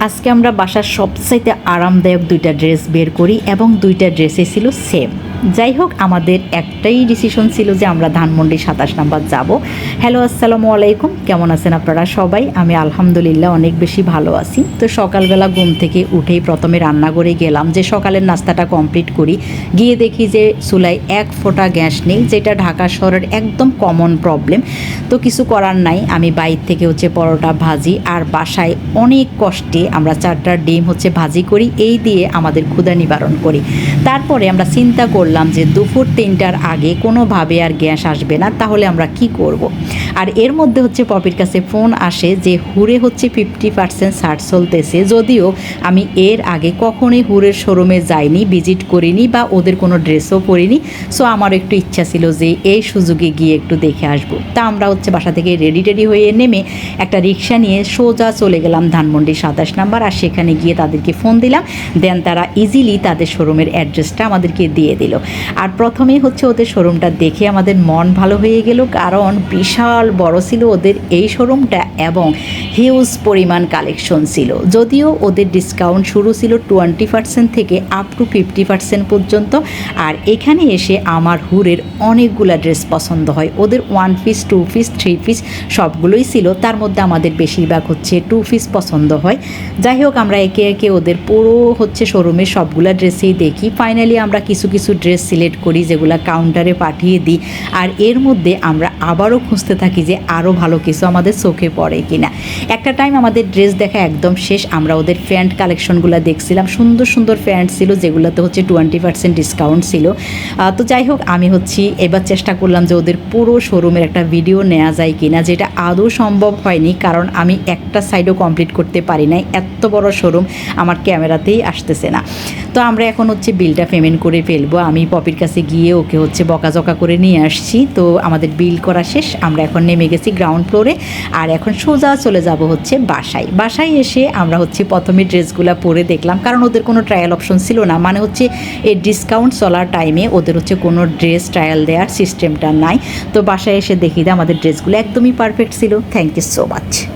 আজকে আমরা বাসার সবচাইতে আরামদায়ক দুইটা ড্রেস বের করি এবং দুইটা ড্রেসে ছিল সেম যাই হোক, আমাদের একটাই ডিসিশন ছিল যে আমরা ধানমন্ডি সাতাশ নাম্বার যাব। হ্যালো আসসালামু আলাইকুম। কেমন আছেন আপনারা সবাই? আমি আলহামদুলিল্লাহ অনেক বেশি ভালো আছি। তো সকালবেলা ঘুম থেকে উঠেই প্রথমে রান্নাঘরে গেলাম, যে সকালের নাস্তাটা কমপ্লিট করি। গিয়ে দেখি যে চুলায় এক ফোঁটা গ্যাস নেই, যেটা ঢাকা শহরের একদম কমন প্রবলেম তো কিছু করার নাই, আমি বাইর থেকে হচ্ছে পরোটা ভাজি, আর বাসায় অনেক কষ্টে আমরা চারটা ডিম হচ্ছে ভাজি করি, এই দিয়ে আমাদের ক্ষুধা নিবারণ করি। তারপরে আমরা চিন্তা করলাম যে দুপুর তিনটার আগে কোনোভাবে আর গ্যাস আসবে না, তাহলে আমরা কি করব। আর এর মধ্যে হচ্ছে পপির কাছে ফোন আসে যে হুরে হচ্ছে ফিফটি পার্সেন্ট ছাড় চলতেছে, যদিও আমি এর আগে কখনোই হুরের শোরুমে যাইনি, ভিজিট করিনি বা ওদের কোনো ড্রেসও পরিনি। সো আমার একটু ইচ্ছা ছিল যে এই সুযোগে গিয়ে একটু দেখে আসব। তা আমরা হচ্ছে বাসা থেকে রেডি টেডি হয়ে নেমে একটা রিক্সা নিয়ে সোজা চলে গেলাম ধানমন্ডি সাতাশ নাম্বার, আর সেখানে গিয়ে তাদেরকে ফোন দিলাম দেন তারা ইজিলি তাদের শোরুমের অ্যাড্রেসটা আমাদেরকে দিয়ে দিল। আর প্রথমেই হচ্ছে ওদের শোরুমটা দেখে আমাদের মন ভালো হয়ে গেল, কারণ বিশাল বড় ছিল ওদের এই শোরুমটা এবং হিউজ পরিমাণ কালেকশন ছিল। যদিও ওদের ডিসকাউন্ট শুরু ছিল টোয়েন্টি পার্সেন্ট থেকে আপ টু ফিফটি পার্সেন্ট পর্যন্ত, আর এখানে এসে আমার হুরের অনেকগুলা ড্রেস পছন্দ হয়। ওদের one piece two piece three piece সবগুলোই ছিল। তার মধ্যে আমাদের বেশিরভাগ হচ্ছে টু পিস পছন্দ হয়। যাই হোক, আমরা একে একে ওদের পুরো হচ্ছে শোরুমের সবগুলা ড্রেসেই দেখি। ফাইনালি আমরা কিছু কিছু ড্রেস সিলেক্ট করি, যেগুলো কাউন্টারে পাঠিয়ে দিই। আর এর মধ্যে আমরা আবারও খুঁজতে থাকি যে আরও ভালো কিছু আমাদের চোখে পড়ে কিনা। একটা টাইম আমাদের ড্রেস দেখা একদম শেষ। আমরা ওদের প্যান্ট কালেকশনগুলো দেখছিলাম। সুন্দর সুন্দর প্যান্ট ছিল, যেগুলোতে হচ্ছে টোয়েন্টি পার্সেন্ট ডিসকাউন্ট ছিল। তো যাই হোক, আমি হচ্ছি, এবার চেষ্টা করলাম যে ওদের পুরো শোরুমের একটা ভিডিও নেওয়া যায় কিনা, যেটা আদৌ সম্ভব হয়নি, কারণ আমি একটা সাইডও কমপ্লিট করতে পারি নাই। এত বড় শোরুম আমার ক্যামেরাতেই আসতেছে না। তো আমরা এখন হচ্ছে বিলটা পেমেন্ট করে ফেলব। আমি পপির কাছে গিয়ে ওকে হচ্ছে বকাঝকা করে নিয়ে আসছি। তো আমাদের বিল করা শেষ। আমরা এখন নেমে গেছি গ্রাউন্ড ফ্লোরে আর এখন সোজা চলে যাব হচ্ছে বাসায়। বাসায় এসে আমরা হচ্ছে প্রথমে ড্রেসগুলো পরে দেখলাম। কারণ ওদের কোনো ট্রায়াল অপশন ছিল না। মানে হচ্ছে এই ডিসকাউন্ট চলার টাইমে ওদের হচ্ছে কোনো ড্রেস ট্রায়াল দেওয়ার সিস্টেমটা নাই। তো বাসায় এসে দেখি আমাদের ড্রেসগুলো একদমই পারফেক্ট ছিল। Thank you so much